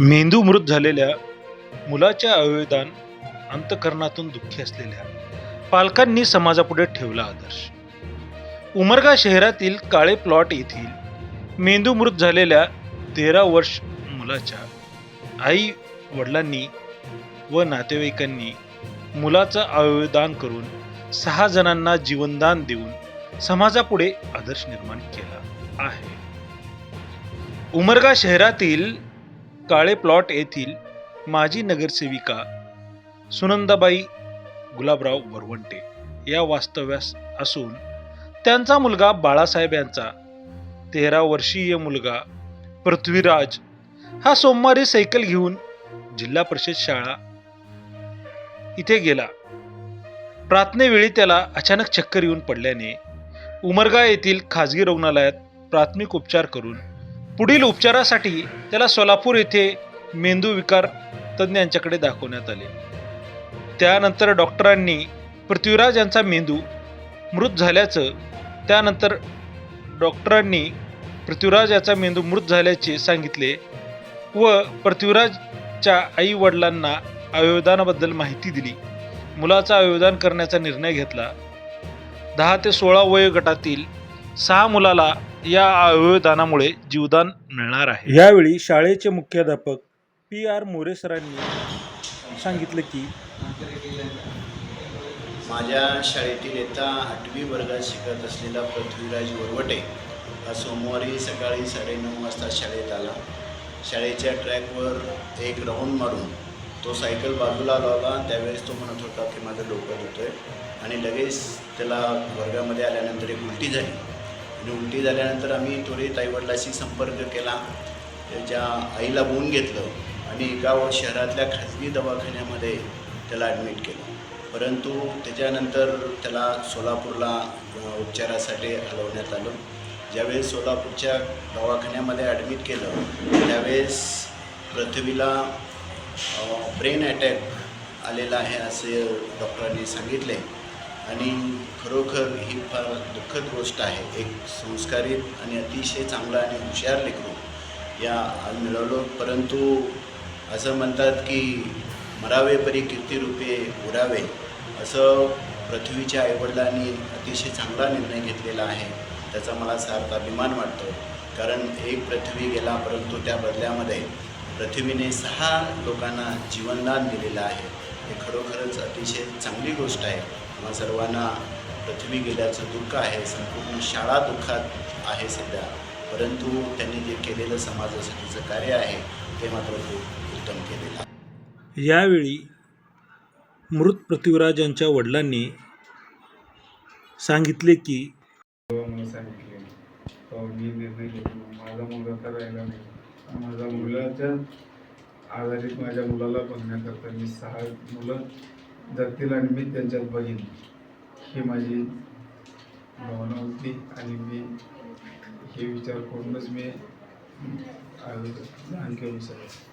मेंदू मृत झालेल्या मुलाच्या अवयदान अंतकरणातून दुःखी असलेल्या पालकांनी समाजापुढे ठेवला आदर्श. उमरगा शहरातील काळे प्लॉट येथील मेंदू मृत झालेल्या तेरा वर्ष मुलाच्या आई वडिलांनी व नातेवाईकांनी मुलाचं अवयवदान करून सहा जणांना जीवनदान देऊन समाजापुढे आदर्श निर्माण केला आहे. उमरगा शहरातील काळे प्लॉट येथील माजी नगरसेविका सुनंदाबाई गुलाबराव वरवंटे या वास्तव्यास असून त्यांचा मुलगा बाळासाहेब यांचा तेरा वर्षीय मुलगा पृथ्वीराज हा सोमवारी सायकल घेऊन जिल्हा परिषद शाळा इथे गेला. प्रार्थनेवेळी त्याला अचानक चक्कर येऊन पडल्याने उमरगा येथील खाजगी रुग्णालयात प्राथमिक उपचार करून पुढील उपचारासाठी त्याला सोलापूर येथे मेंदू विकार तज्ज्ञांच्याकडे दाखवण्यात आले. त्यानंतर डॉक्टरांनी पृथ्वीराज यांचा मेंदू मृत झाल्याचं त्यानंतर डॉक्टरांनी पृथ्वीराज याचा मेंदू मृत झाल्याचे सांगितले व पृथ्वीराजच्या आई वडिलांना अवयवदानाबद्दल माहिती दिली. मुलाचा अवयवदान करण्याचा निर्णय घेतला. दहा ते सोळा वयोगटातील सहा मुलाला या अवयवदानामुळे जीवदान मिळणार आहे. यावेळी शाळेचे मुख्याध्यापक पी आर मोरे सरांनी सांगितलं की माझ्या शाळेतील इयत्ता आठवी वर्गात शिकत असलेला पृथ्वीराज वरवटे हा सोमवारी सकाळी साडेनऊ वाजता शाळेत आला. शाळेच्या ट्रॅकवर एक राऊंड मारून तो सायकल बाजूला लावला. त्यावेळेस तो म्हणत होता की माझं डोकं दुखतोय. आणि लगेच त्याला वर्गामध्ये आल्यानंतर एक उलटी झाली. आणि उलटी झाल्यानंतर आम्ही त्वरित ताईवडिलाशी संपर्क केला. त्याच्या आईला बोलून घेतलं आणि एका शहरातल्या खाजगी दवाखान्यामध्ये त्याला ॲडमिट केलं. परंतु त्याच्यानंतर त्याला सोलापूरला उपचारासाठी हलवण्यात आलं. ज्यावेळेस सोलापूरच्या दवाखान्यामध्ये ॲडमिट केलं त्यावेळेस पृथ्वीला ब्रेन अटॅक आलेला आहे असे डॉक्टरांनी सांगितले. आणि खरोखर ही फार दुःखद गोष्ट आहे. एक संस्कारित आणि अतिशय चांगला आणि हुशार लेकरू या मिळवलो. परंतु असं म्हणतात की मरावे परी रुपये उरावे असं पृथ्वीच्या आईवडिलांनी अतिशय चांगला निर्णय घेतलेला आहे. त्याचा मला सार्थ अभिमान वाटतो. कारण एक पृथ्वी गेला परंतु त्या बदल्यामध्ये पृथ्वीने सहा लोकांना जीवनदान दिलेलं आहे. हे खरोखरच अतिशय चांगली गोष्ट आहे. आम्हा सर्वांना पृथ्वी गेल्याचं दुःख आहे संपूर्ण शाळा दुःखात आहे सध्या. परंतु त्यांनी जे केलेलं समाजासाठीचं कार्य आहे ते मात्र खूप उत्तम केलेलं आहे. यावेळी मृत पृथ्वीराज यांच्या वडिलांनी सांगितले की मला सांगितले. घेतला माझा मुलगा तर राहिला नाही. माझ्या मुलाच्या आधारित माझ्या मुलाला बघण्याकरता मी सहा मुलं जगतील आणि मी त्यांच्यात बघितली ही माझी भावना होती आणि मी हे विचार करूनच मी आज लहान केलं सगळं